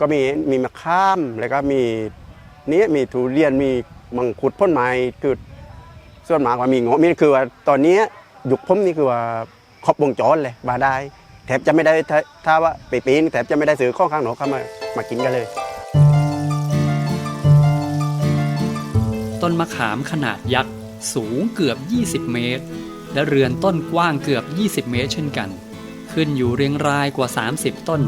ก็มีมีมะข้ามแล้วก็มีเนี้ยมีทุเรียนมีมังคุดพ่นไม้คือส่วนมากว่ามีงาะมีคือว่าตอนนี้ยยุคผมนี่คือว่าครบวงจรเลยมาได้แทบจะไม่ได้ถ้าว่าไปปีนแทบจะไม่ได้ซื้อข้องข้างหนอกเข้ามามากินกันเลย ต้นมะขามขนาดยักษ์สูงเกือบ 20 เมตร และเรือนต้นกว้างเกือบ 20 เมตร เช่นกัน ขึ้นอยู่เรียงรายกว่า 30 ต้น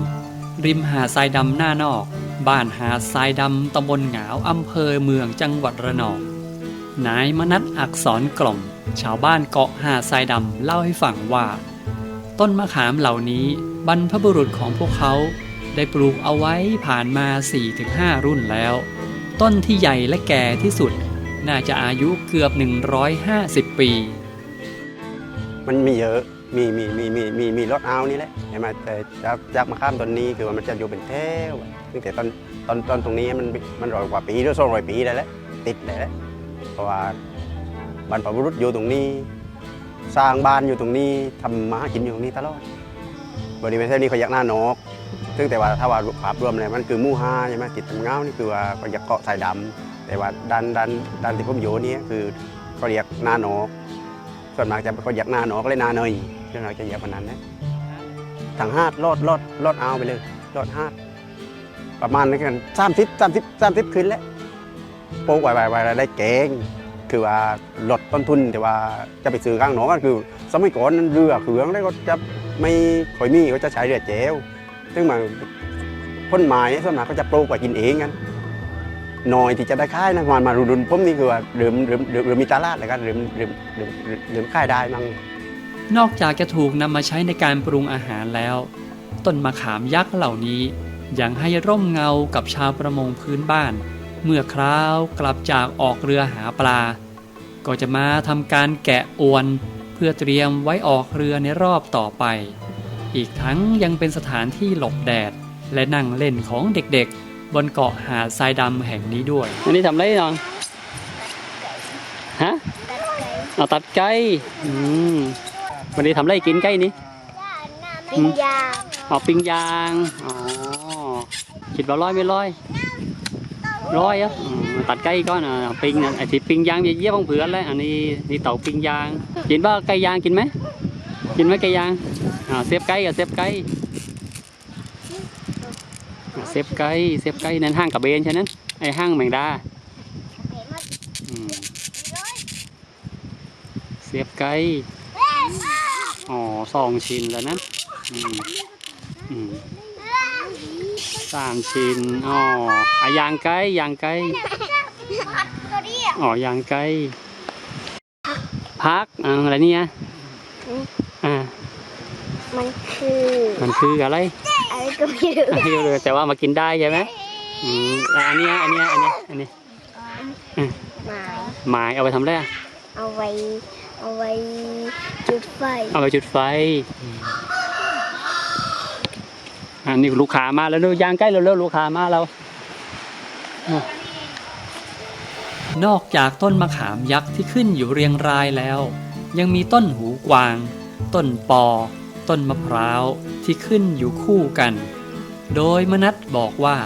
ริมหาดทรายดำหน้านอก บ้านหาดทรายดำตำบลหงาวอำเภอเมืองจังหวัดระนองนายมนัทอักษรกล่อม ชาวบ้านเกาะหาดทรายดำเล่าให้ฟังว่า ต้นมะขามเหล่านี้บรรพบุรุษของพวกเขา ได้ปลูกเอาไว้ผ่านมา 4-5 รุ่นแล้ว ต้นที่ใหญ่และแก่ที่สุด น่าจะอายุเกือบ 150 ปี มันมีเยอะ มีมีมีมีมีมีรถเอานี่แหละใช่ไหมแต่จากจากมาข้ามต้นนี้คือว่ามันจะอยู่เป็นแถวตั้งแต่ต้นต้นต้นตรงนี้มันมันร้อยกว่าปีหรือสองร้อยปีได้แล้วติดได้แล้วเพราะว่าบรรพบุรุษอยู่ตรงนี้ สร้างบ้านอยู่ตรงนี้ทำมาหากินอยู่ตรงนี้ตลอดบริเวณแถวนี้เขาอยากหน้านกซึ่งแต่ว่าถ้าว่าภาพรวมเลยมันคือมู่ห้าใช่ไหมติดตำเงานี่คือว่าเขาอยากเกาะสายดำแต่ว่าด้านด้านด้านที่ผมอยู่นี่คือเขาเรียกหน้านก ส่วนมากจะเขาอยากหน้าหนอก็เลยหน้าเนยเรื่องเราจะเยอะกว่านั้นนะทางหาดลอดลอดลอดเอาไปเลยลอดหาดประมาณนั้นกันสามสิบสามสิบสามสิบคืนแล้วโป๊กไว้ไว้ไว้ได้เก่งคือว่าลดต้นทุนแต่ว่าจะไปซื้อข้างหนอก็คือ สมัยก่อนเรือเขืองแล้วก็จะไม่ค่อยมีเขาจะใช้เรือเจวซึ่งมันพ่นไม้ส่วนมากเขาจะปลูกไว้กินเองกัน น่อยที่จะได้ค่ายนะมันมารุนผมนี่คือว่าเริ่มเริ่มเริ่อมมีตลาดแล้วก็เริ่มเริ่มเริ่มเริ่มเริ่มค่ายได้มั้งนอกจากจะถูกนำมาใช้ในการปรุงอาหารแล้ว ต้นมะขามยักษ์เหล่านี้ยังให้ร่มเงากับชาวประมงพื้นบ้าน เมื่อคราวกลับจากออกเรือหาปลา ก็จะมาทำการแกะอวน เพื่อเตรียมไว้ออกเรือในรอบต่อไป อีกทั้งยังเป็นสถานที่หลบแดด และนั่งเล่นของเด็กๆ บนเกาะหาดทรายดำแห่งนี้ด้วย อันนี้ทำไรนอนฮะเอาตัดไก่อืมวันนี้ทำไรกินไก่นี้ปิ้งยางเอาปิ้งยาง อ๋อคิดว่าร้อยไม่ร้อย ร้อยอะอืมตัดไก่ก่อนอะเอาปิ้งนะไอ้ที่ปิ้งยางเยี่ยบของเผือนเลยอันนี้นี่เต่าปิ้งยาง กินบ้าไก่ยางกินไหม กินไหมไก่ยางอ่าเซฟไก่กับเซฟไก่อ่า เซฟไก่เซฟไก่นั่นห้างกับเบนใช่นั้นไอห้างแมงดาเซฟไก่อ๋อสองชิ้นแล้วนะสามชิ้นอ๋ออะยางไก่ยางไก่อ๋อยางไก่พักอ่าอะไรเนี่ยอ่า มันคือมันคืออะไรอะไรก็ไม่รู้ไม่รู้เลยแต่ว่ามากินได้ใช่ไหมอืมแล้วอันเนี้ยอันเนี้ยอันเนี้ยอันเนี้ยหมายหมายเอาไปทำอะไรอะเอาไว้เอาไว้จุดไฟ เอาไปจุดไฟอันนี้ลูกค้ามาแล้วเร็วย่างใกล้เร็วๆลูกค้ามาแล้วนอกจากต้นมะขามยักษ์ที่ขึ้นอยู่เรียงรายแล้ว ยังมีต้นหูกวาง ต้นปอ ต้นมะพร้าวที่ขึ้นอยู่คู่กัน โดยมนัทบอกว่า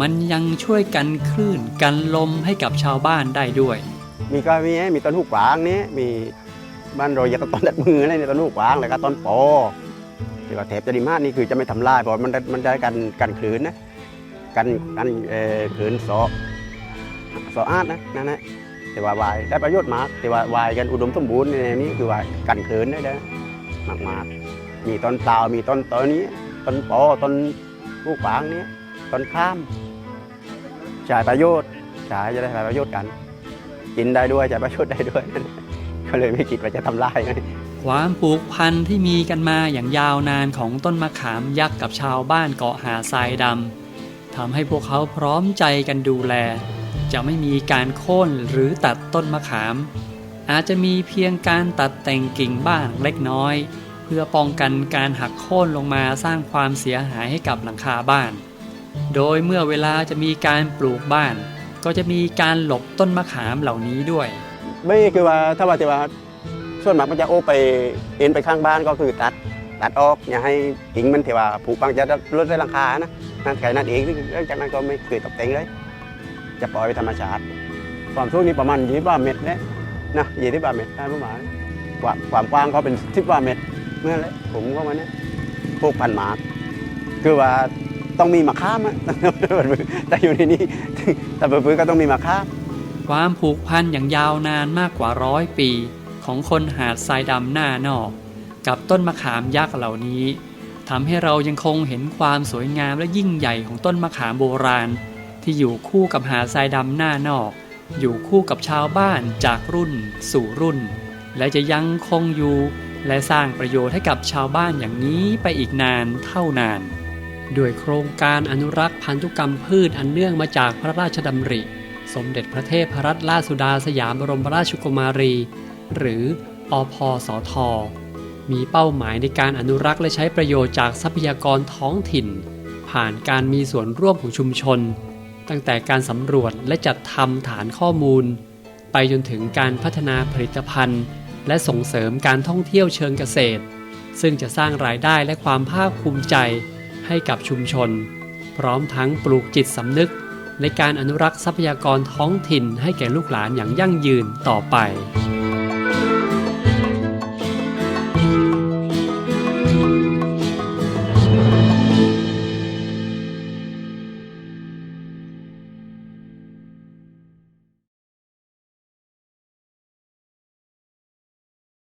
มันยังช่วยกันคลื่นกันลมให้กับชาวบ้านได้ด้วย มีก็มีมีต้นหูกวางนี้มีบ้านเราอยากต้นดัดมืออะไรในต้นหูกวางแล้วก็ต้นปอที่ว่าแถบจะดิมาสนี่คือจะไม่ทำลายเพราะมันได้มันได้กันกันคลืนนะกันกันเอ่อคลืนสอสออาดนะนั่นนะแต่ว่าวายได้ประโยชน์มากแต่ว่าวายกันอุดมสมบูรณ์ในนี้คือว่ากันคลืนได้นะมากมากๆ มีต้นเตามีต้นต้นนี้ต้นปอต้นหูกวางนี้ต้นข้ามใช้ประโยชน์ใช้จะได้ใช้ประโยชน์กัน กินได้ด้วยจะประโยชน์ได้ด้วยก็เลยไม่คิดว่าจะทำลายความผูกพันที่มีกันมาอย่างยาวนานของต้นมะขามยักษ์กับชาวบ้านเกาะหาดทรายดำทำให้พวกเขาพร้อมใจกันดูแล จะไม่มีการโค่นหรือตัดต้นมะขาม อาจจะมีเพียงการตัดแต่งกิ่งบ้างเล็กน้อย พื่อป้องกันการหักโค่นลงมาสร้างความเสียหายให้กับหลังคาบ้าน โดยเมื่อเวลาจะมีการปลูกบ้าน ก็จะมีการหลบต้นมะขามเหล่านี้ด้วย ไม่คือว่าถ้าว่าจะว่าส่วนมากมันจะโอไปเอ็นไปข้างบ้านก็คือตัดตัดออกอย่าให้กิ่งมันเที่ว่าผูกบางจะลดได้ราคานะนั่นแค่นั้นเองหลังจากนั้นก็ไม่เคยตกแต่งเลย จะปล่อยไปธรรมชาติ ความสูงนี่ประมาณยี่สิบเมตรเนี่ยนะยี่สิบเมตรได้ประมาณความความกว้างเขาเป็นสิบเมตร เมื่อไรผมก็มาเนี่ยปลูกพันหมากคือว่าต้องมีมะขามอะแต่อยู่ในนี้แต่เพื่อก็ต้องมีมะขามความผูกพันอย่างยาวนานมากกว่าร้อยปี ของคนหาดทรายดำหน้านอก กับต้นมะขามยักษ์เหล่านี้ทำให้เรายังคงเห็นความสวยงามและยิ่งใหญ่ของต้นมะขามโบราณ ที่อยู่คู่กับหาดทรายดำหน้านอก อยู่คู่กับชาวบ้านจากรุ่นสู่รุ่น และจะยังคงอยู่ และสร้างประโยชน์ให้กับชาวบ้านอย่างนี้ไปอีกนานเท่านาน ด้วยโครงการอนุรักษ์พันธุกรรมพืชอันเนื่องมาจากพระราชดำริ สมเด็จพระเทพรัตนราชสุดาสยามบรมราชกุมารี หรืออพสท มีเป้าหมายในการอนุรักษ์และใช้ประโยชน์จากทรัพยากรท้องถิ่น ผ่านการมีส่วนร่วมของชุมชน ตั้งแต่การสำรวจและจัดทำฐานข้อมูล ไปจนถึงการพัฒนาผลิตภัณฑ์ และส่งเสริมการท่องเที่ยวเชิงเกษตร ซึ่งจะสร้างรายได้และความภาคภูมิใจให้กับชุมชน พร้อมทั้งปลูกจิตสำนึก ในการอนุรักษ์ทรัพยากรท้องถิ่นให้แก่ลูกหลานอย่างยั่งยืนต่อไป